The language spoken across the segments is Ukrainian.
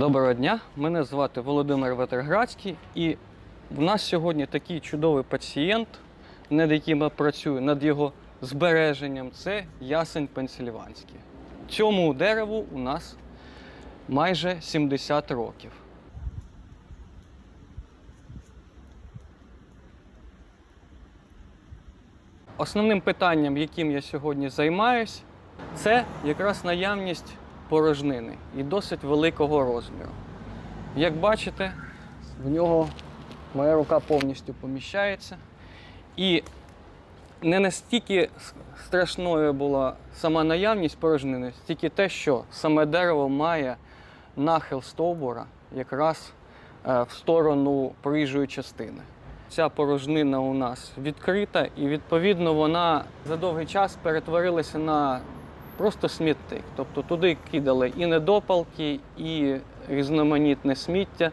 Доброго дня, мене звати Володимир Ветерградський, і в нас сьогодні такий чудовий пацієнт, над яким я працюю, над його збереженням. Це ясень пенсильванський. Цьому дереву у нас майже 70 років. Основним питанням, яким я сьогодні займаюсь, це якраз наявність порожнини і досить великого розміру. Як бачите, в нього моя рука повністю поміщається. І не настільки страшною була сама наявність порожнини, стільки те, що саме дерево має нахил стовбура якраз е, в сторону проїжджої частини. Ця порожнина у нас відкрита, і відповідно вона за довгий час перетворилася на просто смітник. Тобто туди кидали і недопалки, і різноманітне сміття.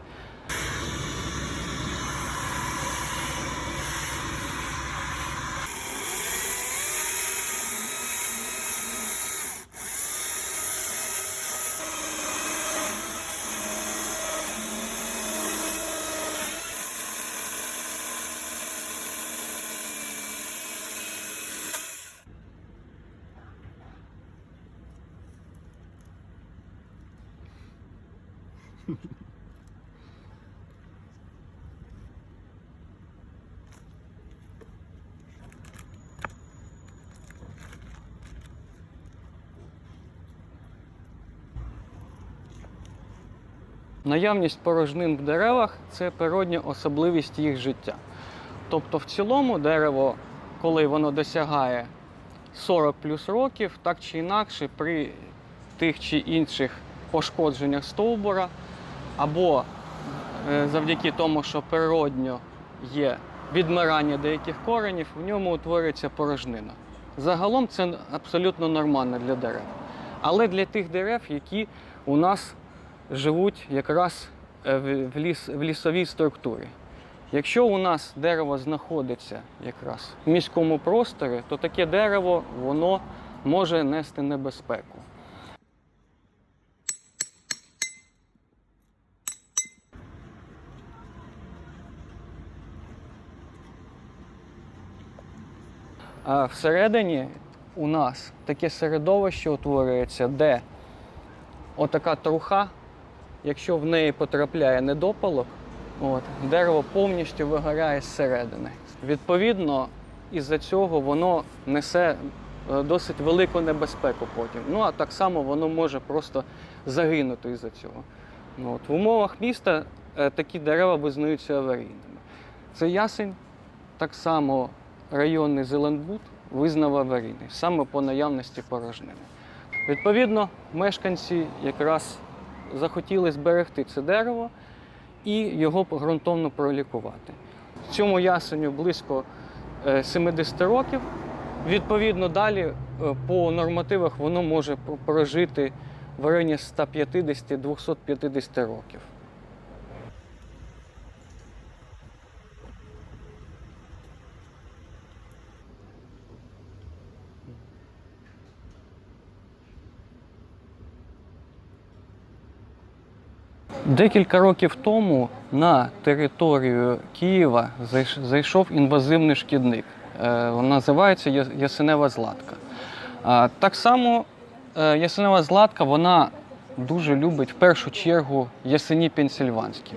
Наявність порожнин в деревах це природня особливість їх життя. Тобто, в цілому дерево, коли воно досягає 40 плюс років, так чи інакше, при тих чи інших пошкодженнях стовбура, або е, завдяки тому, що природньо є відмирання деяких коренів, в ньому утворюється порожнина. Загалом це абсолютно нормально для дерев. Але для тих дерев, які у нас живуть якраз е, в ліс, в лісовій структурі. Якщо у нас дерево знаходиться якраз в міському просторі, то таке дерево воно може нести небезпеку. А всередині у нас таке середовище утворюється, де отака труха, якщо в неї потрапляє недопалок, от, дерево повністю вигоряє зсередини. Відповідно, із-за цього воно несе е, досить велику небезпеку потім. Ну а так само воно може просто загинути із-за цього. Ну, от, в умовах міста е, такі дерева визнаються аварійними. Це ясень, так само районний Зеленбуд визнав аварійний, саме по наявності порожнини. Відповідно, мешканці якраз захотіли зберегти це дерево і його ґрунтовно пролікувати. Цьому ясеню близько е, 70 років. Відповідно, далі е, по нормативах воно може прожити в районі 150-250 років. Декілька років тому на територію Києва зайшов інвазивний шкідник. Е, Називається я- ясенева златка. Так само е, ясенева златка вона дуже любить в першу чергу ясені пенсильванські.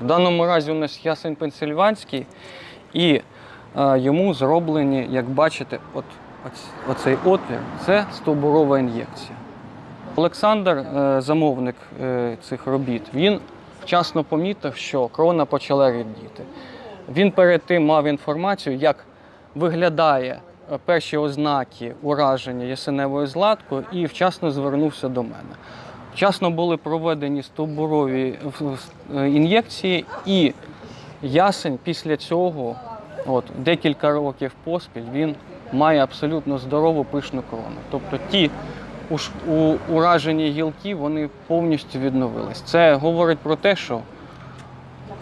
В даному разі у нас ясень пенсильванський, і е, йому зроблені, як бачите, от, оцей отвір це стовбурова ін'єкція. Олександр, е, замовник е, цих робіт, він вчасно помітив, що крона почала рідніти. Він перед тим мав інформацію, як виглядає е, перші ознаки ураження ясеневою златкою, і вчасно звернувся до мене. Вчасно були проведені стовбурові ін'єкції, і ясень після цього, от, декілька років поспіль, він має абсолютно здорову пишну крону. Тобто ті у, уражені гілки вони повністю відновились. Це говорить про те, що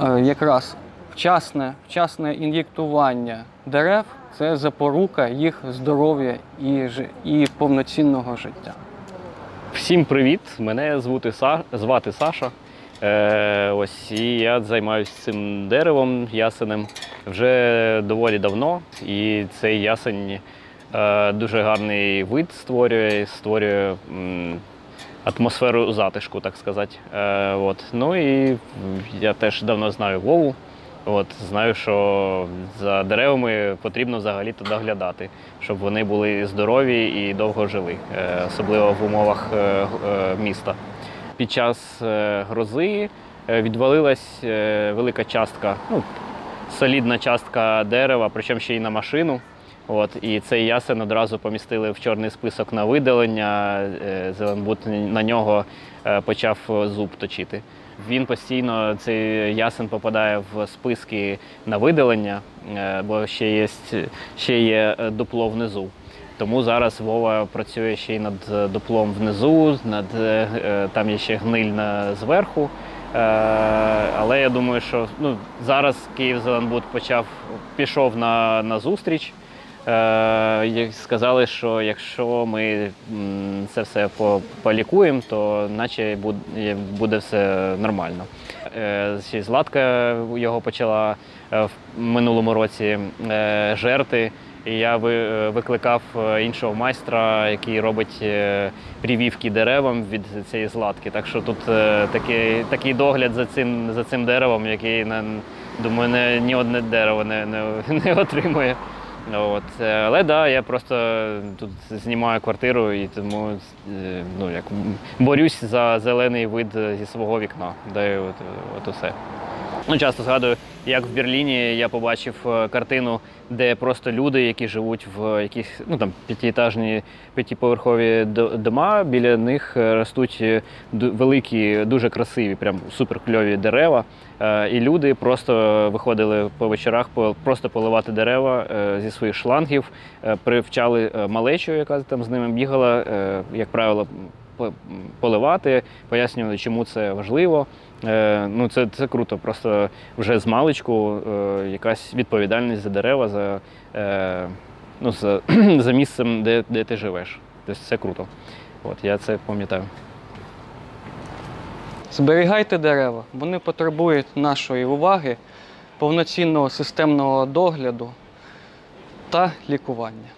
е, якраз вчасне, вчасне ін'єктування дерев це запорука їх здоров'я і, і повноцінного життя. Всім привіт! Мене звати Са... звати Саша. Е, ось і я займаюся цим деревом ясенем вже доволі давно. І цей ясень дуже гарний вид створює, створює атмосферу затишку, так сказати. Е, от. Ну і я теж давно знаю Вову. От, знаю, що за деревами потрібно взагалі-то доглядати, щоб вони були здорові і довго жили, е, особливо в умовах е, е, міста. Під час е, грози е, відвалилась е, велика частка, ну, солідна частка дерева, причому ще й на машину. От, і цей ясен одразу помістили в чорний список на видалення. Е, Зеленбуд на нього е, почав зуб точити. Він постійно, цей ясен попадає в списки на видалення, е, бо ще є, ще є е, дупло внизу. Тому зараз Вова працює ще й над е, дуплом внизу, над, е, е, там є ще гниль на зверху. Е, Але я думаю, що ну, зараз Київ Зеленбуд почав, пішов на, на зустріч. Е, сказали, що якщо ми це все полікуємо, то наче буде, все нормально. Е, Златка його почала е, в минулому році жерти. І я викликав іншого майстра, який робить привівки деревам від цієї златки. Так що тут такий, такий догляд за цим, за цим деревом, який думаю, ні одне дерево не, не, не отримує. От. е, Але да, я просто тут знімаю квартиру і тому е, ну, як, борюсь за зелений вид зі свого вікна. Да, от, от усе. Ну, часто згадую, як в Берліні я побачив е, картину, де просто люди, які живуть в якихось ну, там, п'ятиетажні, п'ятиповерхові дома, біля них е, ростуть е, великі, дуже красиві, прям суперкльові дерева. Е, І люди просто виходили по вечорах просто поливати дерева е, зі своїх шлангів, е, привчали е, малечу, яка там з ними бігала, е, як правило, поливати, пояснювали, чому це важливо. Е, Ну, це, це круто. Просто вже з маличку е, якась відповідальність за дерева, за, е, ну, за, за місцем, де, де ти живеш. Тобто це круто. От, я це пам'ятаю. Зберігайте дерева, вони потребують нашої уваги, повноцінного системного догляду та лікування.